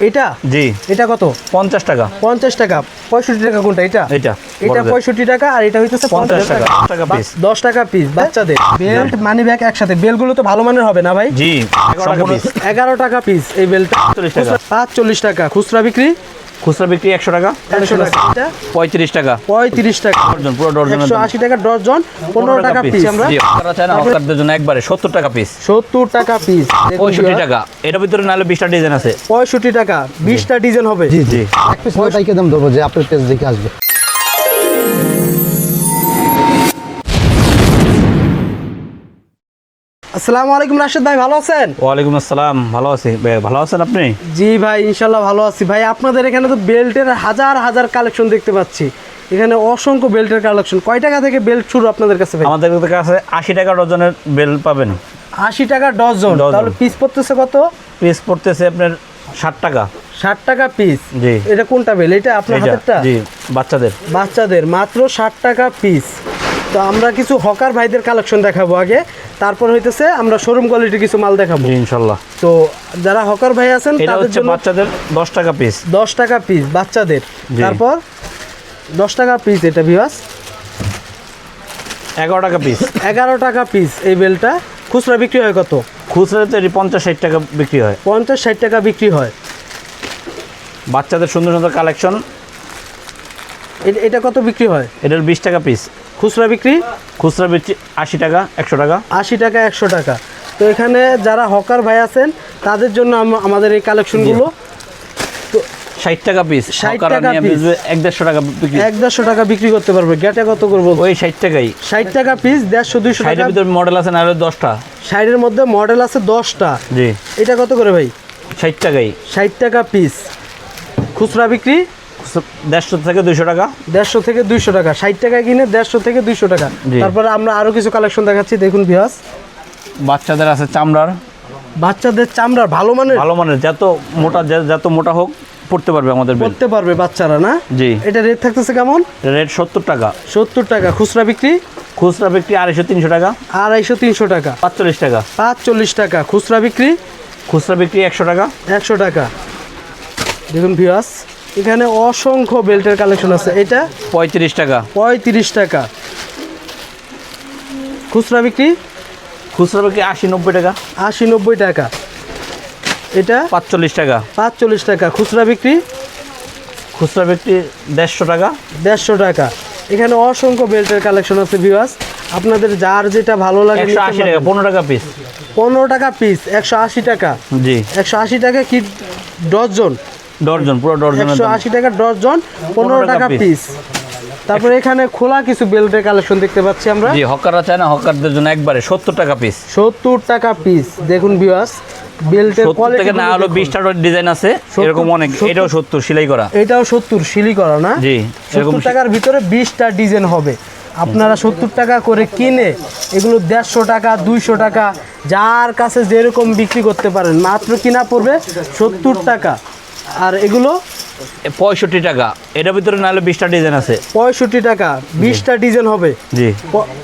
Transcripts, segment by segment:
এটা? জি। এটা কত? পঞ্চাশ টাকা। পঞ্চাশ টাকা। পঁয়ষট্টি টাকা কোনটা? এটা? এটা। এটা পঁয়ষট্টি টাকা আর এটা হইতেছে পঞ্চাশ টাকা। পিস দশ টাকা পিস বাচ্চাদের। বেল্ট মানি ব্যাগ একসাথে। বেলগুলো তো ভালো মানের হবে না ভাই? জি এগারো টাকা পিস এই বেলটা 40 টাকা। পাঁচ চল্লিশ টাকা। খুচরা বিক্রি? খুচরা বিক্রি একশো টাকা একশো টাকা। এটা পঁয়ত্রিশ টাকা। পঁয়ত্রিশ টাকা। ডজন পুরো ডজন একশো আশি টাকা ডজন পনেরো টাকা পিস আমরা। জি না হকারদের জন্য একবারে সত্তর টাকা পিস সত্তর টাকা পিস পঁয়ষট্টি টাকা। এটার ভিতরে নাহলে বিশটা ডিজাইন আছে। পঁয়ষট্টি টাকা বিশটা ডিজাইন হবে। জি জি। জি এক পিস দাম দেবো যে আপনার পেজ দেখে আসবে। আসসালামু আলাইকুম রাশেদ ভাই ভালো আছেন? ওয়ালাইকুম আসসালাম ভালো আছি। ভাই, ভালো আছেন আপনি? জি ভাই ইনশাল্লাহ ভালো আছি। ভাই আপনাদের এখানে তো বেল্টের হাজার হাজার কালেকশন দেখতে পাচ্ছি। এখানে অসংখ্য বেল্টের কালেকশন। কয় টাকা থেকে বেল্ট শুরু আপনাদের কাছে ভাই? আমাদের কাছে আশি টাকা ডজনের বেল পাবেন। আশি টাকা ডজন। ডজন। তাহলে পিস পড়তেছে কত? পিস পড়তেছে আপনার ষাট টাকা। ষাট টাকা পিস জি। এটা কোনটা বেল এটা আপনার হাতেরটা? জি বাচ্চাদের। বাচ্চাদের মাত্র ষাট টাকা পিস তো আমরা কিছু হকার ভাইদের কালেকশন দেখাবো আগে। তারপর হইতেছে আমরা শোরুম কোয়ালিটির কিছু মাল দেখাবো। ইনশাল্লাহ। তো যারা হকার ভাই আছেন এটা তাদের হচ্ছে জন্য বাচ্চাদের দশ টাকা পিস দশ টাকা পিস বাচ্চাদের। জি। তারপর দশ টাকা পিস এটা ভিওয়াস এগারো টাকা পিস এগারো টাকা পিস এই বেলটা। খুচরা বিক্রি হয় কত? খুচরাতে এটি পঞ্চাশ ষাট টাকা বিক্রি হয়। পঞ্চাশ ষাট টাকা বিক্রি হয়। বাচ্চাদের সুন্দর সুন্দর কালেকশন এ- এটা কত বিক্রি হয়? এটার বিশ টাকা পিস খুচরা বিক্রি? খুচরা বিক্রি আশি টাকা একশো টাকা। আশি টাকা একশো টাকা। তো এখানে যারা হকার ভাই আছেন তাদের জন্য আমাদের এই কালেকশনগুলো। ষাট টাকা পিস 60 টাকা। এক দেড়শো টাকা বিক্রি। এক দেড়শো টাকা বিক্রি করতে পারবে। গেটে কত করব? ওই ষাট টাকাই। ষাট টাকা পিস দেড়শো দুইশো টাকা। ভিতরে মডেল আছে না হলে দশটা। ষাটের মধ্যে মডেল আছে দশটা। জি। এটা কত করে ভাই? ষাট টাকাই। ষাট টাকা পিস খুচরা বিক্রি? দেড়শো থেকে দুশো টাকা। দেড়শো থেকে দুইশো টাকা। ষাট টাকা কিনে দেড়শো থেকে দুইশো টাকা। তারপরে আমরা আরও কিছু কালেকশন দেখাচ্ছি দেখুন ভিয়াস বাচ্চাদের আছে চামড়ার। বাচ্চাদের চামড়ার ভালো মানের? ভালো মানের যত মোটা যত মোটা হোক পড়তে পারবে আমাদের করতে পারবে বাচ্চারা না? জি। এটা রেট থাকতেছে কেমন? রেট সত্তর টাকা। সত্তর টাকা। খুচরা বিক্রি? খুচরা বিক্রি আড়াইশো তিনশো টাকা। আড়াইশো তিনশো টাকা। পাঁচচল্লিশ টাকা। পাঁচচল্লিশ টাকা। খুচরা বিক্রি? খুচরা বিক্রি একশো টাকা। একশো টাকা। দেখুন ভিয়াস এখানে অসংখ্য বেল্টের কালেকশন আছে। এটা পঁয়ত্রিশ টাকা। পঁয়ত্রিশ টাকা। খুচরা বিক্রি? খুচরা বিক্রি আশি নব্বই টাকা। আশি নব্বই টাকা। এটা? পাঁচচল্লিশ টাকা। পাঁচচল্লিশ টাকা। খুচরা বিক্রি? খুচরা বিক্রি দেড়শো টাকা। দেড়শো টাকা। এখানে অসংখ্য বেল্টের কালেকশন আছে ভিউয়ার্স। আপনাদের যার যেটা ভালো লাগে একশো আশি টাকা পনেরো টাকা পিস পনেরো টাকা পিস একশো আশি টাকা। জি। একশো আশি টাকা কি? ডজন ডর্জন পুরো ডর্জনের একশো আশি টাকা ডজন পনেরো টাকা পিস তারপরে এখানে খোলা কিছু বেল্টের কালেকশন দেখতে পাচ্ছি আমরা। জি হকাররা চায় না হকারদের জন্য একবারে সত্তর টাকা পিস সত্তর টাকা পিস দেখুন ভিউয়ার্স বেল্টের সত্তর থেকে না হলো বিশটা ডিজাইন আছে এরকম অনেক এটাও সত্তর সেলাই করা। এটাও সত্তর সিলি করা না? জি এরকম টাকার ভিতরে বিশটা ডিজাইন হবে। আপনারা সত্তর টাকা করে কিনে এগুলো দেড়শো টাকা দুইশো টাকা যার কাছে যেরকম বিক্রি করতে পারেন মাত্র কিনা পড়বে সত্তর টাকা। আর এগুলো? পঁয়ষট্টি টাকা। এটার ভিতরে নাহলে বিশটা ডিজাইন আছে। পঁয়ষট্টি টাকা বিশটা ডিজাইন হবে? জি।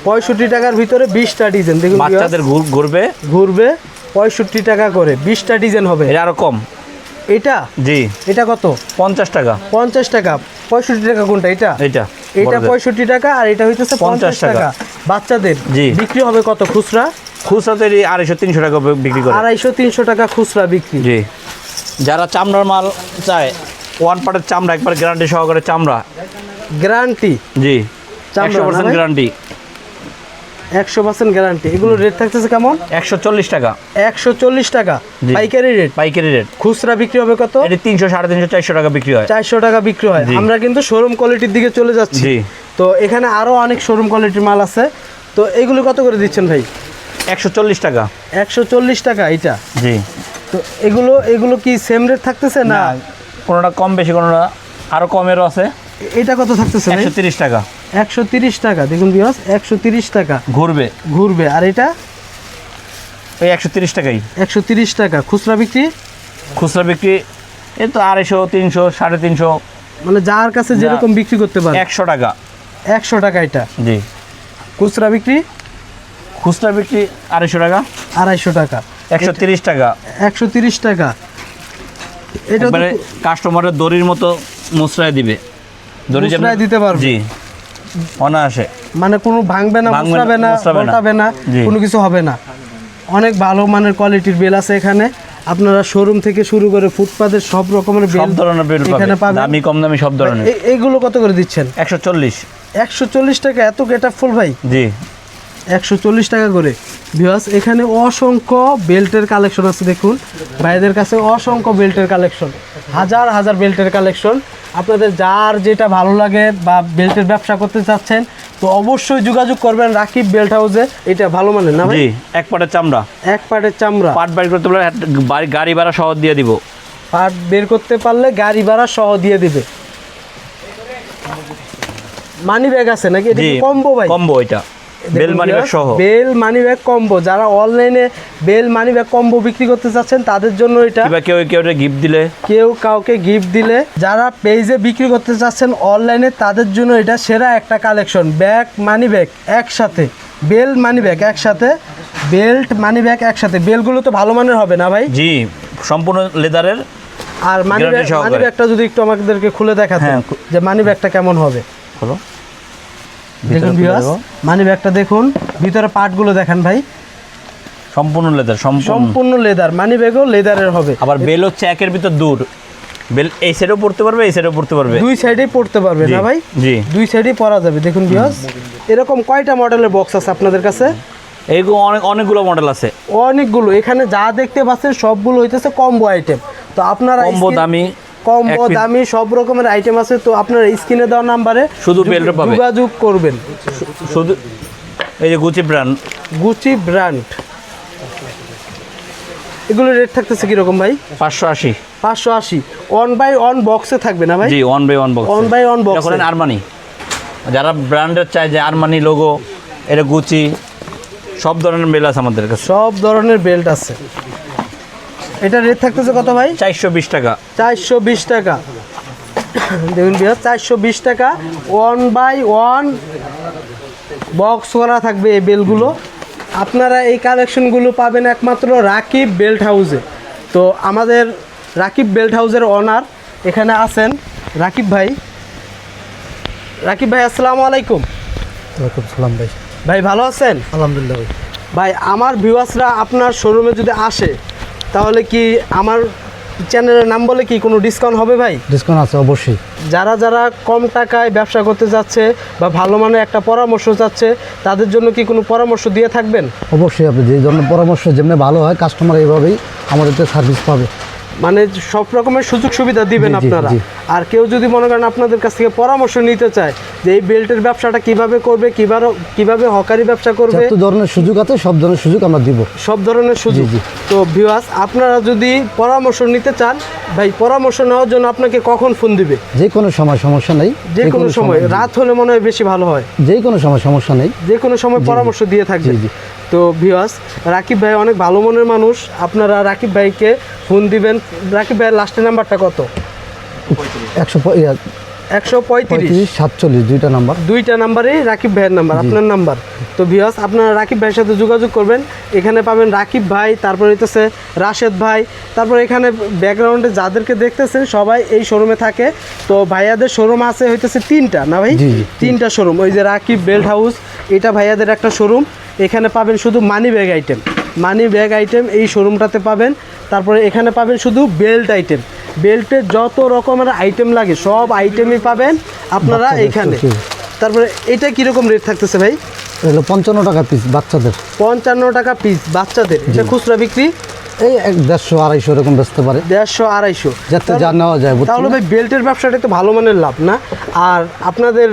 পঁয়ষট্টি টাকার ভিতরে বিশটা ডিজাইন দেখুন বাচ্চাদের ঘুরবে? ঘুরবে পঁয়ষট্টি টাকা করে বিশটা ডিজাইন হবে। এটা আরও কম। এটা? জি। এটা কত? পঞ্চাশ টাকা। পঞ্চাশ টাকা। পঁয়ষট্টি টাকা কোনটা এটা? এটা এটা পঁয়ষট্টি টাকা আর এটা হইতেছে পঞ্চাশ টাকা। বাচ্চাদের জি। বিক্রি হবে কত? খুচরা? খুচরাতে এই আড়াইশো তিনশো টাকা বিক্রি করে। আড়াইশো তিনশো টাকা খুচরা বিক্রি। জি। যারা চামড়ার মাল চায় ওয়ান পার্টের চামড়া একবার গ্যারান্টি সহকারে চামড়া। গ্যারান্টি জি। একশো পার্সেন্ট গ্যারান্টি একশো পার্সেন্ট গ্যারান্টি এগুলো রেট থাকতেছে কেমন? একশো চল্লিশ টাকা। একশো চল্লিশ টাকা। পাইকারি রেট পাইকারি রেট খুচরা বিক্রি হবে কত? এটি তিনশো সাড়ে তিনশো চারশো টাকা বিক্রি হয়। চারশো টাকা বিক্রি হয়। আমরা কিন্তু শোরুম কোয়ালিটির দিকে চলে যাচ্ছি। তো এখানে আরও অনেক শোরুম কোয়ালিটির মাল আছে। তো এগুলো কত করে দিচ্ছেন ভাই? একশো চল্লিশ টাকা। একশো চল্লিশ টাকা এটা জি। তো এগুলো এগুলো কি সেম রেট থাকতেছে না? কোনোটা কম বেশি কোনোটা আরও কমেরও আছে। এটা কত থাকতেছে একশো তিরিশ টাকা। একশো তিরিশ টাকা দেখুন বিয়াস একশো তিরিশ টাকা। ঘুরবে। ঘুরবে। আর এটা? ওই একশো তিরিশ টাকাই। একশো তিরিশ টাকা। খুচরা বিক্রি? খুচরা বিক্রি এই তো আড়াইশো তিনশো সাড়ে তিনশো। মানে যার কাছে যেরকম বিক্রি করতে পারে। একশো টাকা। একশো টাকা এটা? জি। খুচরা বিক্রি? খুচরা বিক্রি আড়াইশো টাকা। আড়াইশো টাকা। একশো তিরিশ টাকা। একশো তিরিশ টাকা। এটা কাস্টমারের দড়ির মতো মুসরায় দিবে। দড়ি দিতে পারবে? জি। অনায়াসে। মানে কোনো ভাঙবে না না, না। পল্টাবে। কোনো কিছু হবে না। অনেক ভালো মানের কোয়ালিটির বেল আছে এখানে। আপনারা শোরুম থেকে শুরু করে ফুটপাতের সব রকমের সব বেল ধরনের বেল এখানে পাবেন। দামি কম দামি সব ধরনের। এগুলো কত করে দিচ্ছেন? একশো চল্লিশ। একশো চল্লিশ টাকা এত গেট ফুল ভাই? জি। একশো চল্লিশ টাকা করে। ভিওয়াস এখানে অসংখ্য বেল্টের কালেকশন আছে দেখুন। ভাইদের কাছে অসংখ্য বেল্টের কালেকশন। হাজার হাজার বেল্টের কালেকশন। আপনাদের যার যেটা ভালো লাগে বা বেল্টের ব্যবসা করতে চাচ্ছেন তো অবশ্যই যোগাযোগ করবেন রাকিব বেল্ট হাউসে। এটা ভালো মানের না ভাই? এক পাটের চামড়া। এক পাটের চামড়া। পাট বাইর করতে পারলে গাড়ি ভাড়া সহ দিয়ে দিব। পাট বের করতে পারলে গাড়ি ভাড়া সহ দিয়ে দিবে। মানি ব্যাগ আছে নাকি? এটা কম্বো ভাই? কম্বো এটা। বেল মানি ব্যাগ সহ। বেল মানি ব্যাগ কম্বো যারা অনলাইনে বেল মানি ব্যাগ কম্বো বিক্রি করতে চাচ্ছেন তাদের জন্য এটা। কিংবা কেউ কেউ গিফট দিলে। কেউ কাউকে গিফট দিলে যারা পেজে বিক্রি করতে চাচ্ছেন অনলাইনে তাদের জন্য এটা সেরা একটা কালেকশন ব্যাগ মানি ব্যাগ একসাথে বেল মানি ব্যাগ একসাথে বেল্ট মানি ব্যাগ একসাথে। বেলগুলো তো ভালো মানের হবে না ভাই? জি সম্পূর্ণ লেদারের আর মানি ব্যাগ মানি ব্যাগটা যদি একটু আমাদেরকে খুলে দেখাতেন হ্যাঁ, যে মানি ব্যাগটা কেমন হবে। হলো দেখুন ভিউয়ার্স মানি ব্যাগটা দেখুন। ভিতরে পার্টগুলো দেখেন ভাই। সম্পূর্ণ লেদার সম্পূর্ণ। লেদার মানি ব্যাগও লেদারের হবে। আবার বেল হচ্ছে একের ভিতর দূর। বেল এই সাইডেও পড়তে পারবে এই সাইডেও পড়তে পারবে। দুই সাইডেই পড়তে পারবে না ভাই? জি। দুই সাইডেই পরা যাবে দেখুন বিয়স এরকম কয়টা মডেলের বক্স আছে আপনাদের কাছে? এইগুলো অনেক অনেকগুলো মডেল আছে। অনেকগুলো। এখানে যা দেখতে পাচ্ছেন সবগুলো হইতেছে কম্বো আইটেম তো আপনারা কম্বো দামি কম্বো দামি সব রকমের আইটেম আছে তো আপনার স্ক্রিনে দেওয়া নাম্বারে শুধু বেল্টও পাবে। যোগাযোগ করবেন। শুধু এই যে গুচি ব্র্যান্ড গুচি ব্র্যান্ড এগুলো রেট থাকতেছে কীরকম ভাই? পাঁচশো আশি। পাঁচশো আশি। অন বাই অন বক্সে থাকবে না ভাই? জি one by one box On by one box করেন আরমানি যারা ব্র্যান্ডের চায় যে আরমানি লোগো এটা গুচি সব ধরনের মেল আছে আমাদের কাছে। সব ধরনের বেল্ট আছে। এটা রেট থাকতেছে কত ভাই? চারশো বিশ টাকা। চারশো বিশ টাকা। দেখুন বিহার চারশো বিশ টাকা। ওয়ান বাই ওয়ান বক্স করা থাকবে এই বেলগুলো। আপনারা এই কালেকশনগুলো পাবেন একমাত্র রাকিব বেল্ট হাউসে। তো আমাদের রাকিব বেল্ট হাউসের অনার এখানে আছেন রাকিব ভাই। রাকিব ভাই আসসালামু আলাইকুম। ওয়ালাইকুম সালাম ভাই। ভাই ভালো আছেন? আলহামদুলিল্লাহ ভাই। ভাই আমার ভিউয়ার্সরা আপনার শোরুমে যদি আসে তাহলে কি আমার চ্যানেলের নাম বলে কি কোনো ডিসকাউন্ট হবে ভাই? ডিসকাউন্ট আছে অবশ্যই। যারা যারা কম টাকায় ব্যবসা করতে যাচ্ছে বা ভালো মানের একটা পরামর্শ চাচ্ছে তাদের জন্য কি কোনো পরামর্শ দিয়ে থাকবেন? অবশ্যই আপনি যে ধরনের পরামর্শ যেমনি ভালো হয় কাস্টমার এইভাবেই আমাদের সার্ভিস পাবে। মানে সব রকমের সুযোগ সুবিধা দিবেন আপনারা। আর কেউ যদি মনে করেন আপনাদের কাছ থেকে পরামর্শ নিতে চায় যে এই বেল্টের ব্যবসাটা কীভাবে করবে কীভাবে কীভাবে হকারি ব্যবসা করবে যত ধরনের সুযোগ আছে সব ধরনের সুযোগ আমরা দিব। সব ধরনের সুযোগ। তো ভিউয়ার্স আপনারা যদি পরামর্শ নিতে চান ভাই পরামর্শ নেওয়ার জন্য আপনাকে কখন ফোন দিবে? যে কোনো সময় সমস্যা নেই যে কোনো সময়। রাত হলে মনে হয় বেশি ভালো হয়। যে কোনো সময় সমস্যা নেই। যে কোনো সময় পরামর্শ দিয়ে থাকবে। তো ভিউয়ার্স রাকিব ভাই অনেক ভালো মনের মানুষ। আপনারা রাকিব ভাইকে ফোন দিবেন। রাকিব ভাইয়ের লাস্টের নাম্বারটা কত? একশো একশো পঁয়ত্রিশ। সাতচল্লিশ দুইটা নাম্বার দুইটা নাম্বারেই রাকিব ভাইয়ের নাম্বার আপনার নাম্বার তো ভিউয়ার্স আপনারা রাকিব ভাইয়ের সাথে যোগাযোগ করবেন। এখানে পাবেন রাকিব ভাই তারপর হইতেছে রাশেদ ভাই। তারপর এখানে ব্যাকগ্রাউন্ডে যাদেরকে দেখতেছেন সবাই এই শোরুমে থাকে। তো ভাইয়াদের শোরুম আছে হইতেছে তিনটা না ভাই। তিনটা শোরুম ওই যে রাকিব বেল্ট হাউস এটা ভাইয়াদের একটা শোরুম এখানে পাবেন শুধু money bag item money bag item এই শোরুমটাতে পাবেন। তারপরে এখানে পাবেন শুধু বেল্ট আইটেম বেল্টের যত রকমের আইটেম লাগে সব আইটেমই পাবেন আপনারা এখানে। তারপরে এটা কীরকম রেট থাকতেছে ভাই? এগুলো পঞ্চান্ন টাকা পিস বাচ্চাদের। পঞ্চান্ন টাকা পিস বাচ্চাদের। এটা খুচরা বিক্রি? এই এক দেড়শো আড়াইশো এরকম বেচতে পারে। দেড়শো আড়াইশো। যাতে যা নেওয়া যায় তাহলে ভাই বেল্টের ব্যবসাটা তো ভালো মানের লাভ না। আর আপনাদের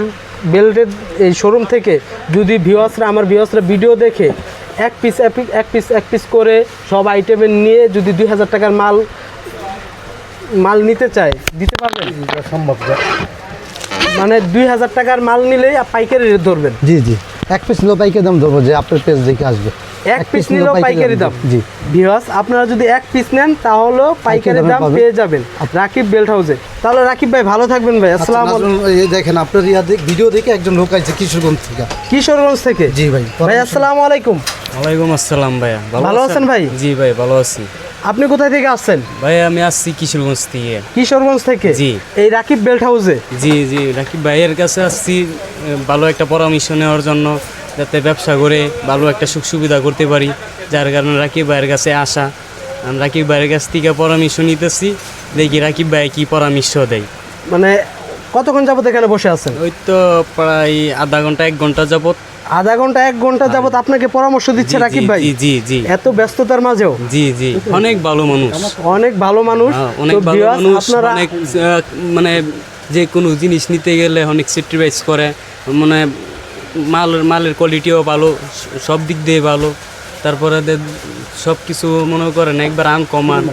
বেল্টের এই শোরুম থেকে যদি ভিওয়াসরা আমার ভিওয়াসরা ভিডিও দেখে এক পিস এক পিস এক পিস করে সব আইটেমের নিয়ে যদি দুই হাজার টাকার মাল মাল নিতে চায় দিতে পারবেন? সম্ভব মানে দুই হাজার টাকার মাল নিলেই পাইকারি ধরবেন। জি জি। এক পিস নিলেও পাইকারি দাম ধরবো যে আপনার পেজ দেখে আসবে। এক পিস নিলেও পাইকারি দাম। জি। ভিওয়াস আপনারা যদি এক পিস নেন তাহলেও পাইকারি দাম পেয়ে যাবেন। রাকিব বেল্ট হাউসে। তাহলে রাকিব ভাই ভালো থাকবেন ভাই। আসসালাম এই দেখেন আপনার ইয়া দেখ- ভিডিও দেখে একজন লোক আছে কিশোরগঞ্জ থেকে। কিশোরগঞ্জ থেকে? জি ভাই ভাই আসসালামু আলাইকুম। ওয়ালাইকুম আসসালাম ভাইয়া। ভালো আছেন? ভাই? জি ভাই ভালো আছি। আপনি কোথায় থেকে আসছেন? ভাই আমি আসছি কিশোরগঞ্জ থেকে। কিশোরগঞ্জ থেকে? জি। এই রাকিব বেল্ট হাউসে? জি জি রাকিব ভাইয়ের কাছে আসছি ভালো একটা পরামর্শ নেওয়ার জন্য। যাতে ব্যবসা করে ভালো একটা সুখ সুবিধা করতে পারি যার কারণে রাকিব ভাইয়ের কাছে আসা। রাকিব ভাইয়ের কাছ থেকে পরামর্শ নিতেছি দেখি রাকিব ভাই কি পরামর্শ দেয়। মানে কতক্ষণ যাবত এখানে বসে আছেন? ওই তো প্রায় আধা ঘণ্টা এক ঘণ্টা যাবত। আধা ঘণ্টা এক ঘণ্টা যাবত আপনাকে পরামর্শ দিচ্ছে রাকিব ভাই? জি জি এত ব্যস্ততার মাঝেও? জি জি অনেক ভালো মানুষ। অনেক ভালো মানুষ। হ্যাঁ, অনেক ভালো মানুষ আপনারা অনেক মানে যে কোনো জিনিস নিতে গেলে অনেক স্যাক্রিফাইস করে। মানে মালের মালের কোয়ালিটিও ভালো সব দিক দিয়ে ভালো। তারপরে সব কিছু মনে করেন একবার আনকমান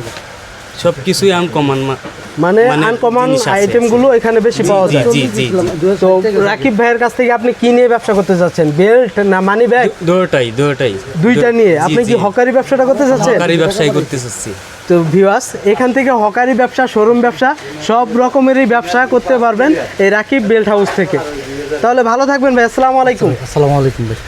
সব কিছুই আনকমান মানে মানে আনকমন আইটেমগুলো এখানে বেশি পাওয়া যায়। জি জি তো রাকিব ভাইয়ের কাছ থেকে আপনি কি নিয়ে ব্যবসা করতে চাচ্ছেন? বেল্ট না মানি ব্যাগ দুটাই দুটাই। দুইটা নিয়ে। আপনি কি হকারি ব্যবসাটা করতে চাচ্ছেন? সরকারি ব্যবসায় করতে চাচ্ছি। তো ভিউয়ার্স এখান থেকে হকারি ব্যবসা শোরুম ব্যবসা সব রকমেরই ব্যবসা করতে পারবেন এই রাকিব বেল্ট হাউস থেকে। তাহলে ভালো থাকবেন ভাই আসসালামু আলাইকুম। আসসালামু আলাইকুম ভাই।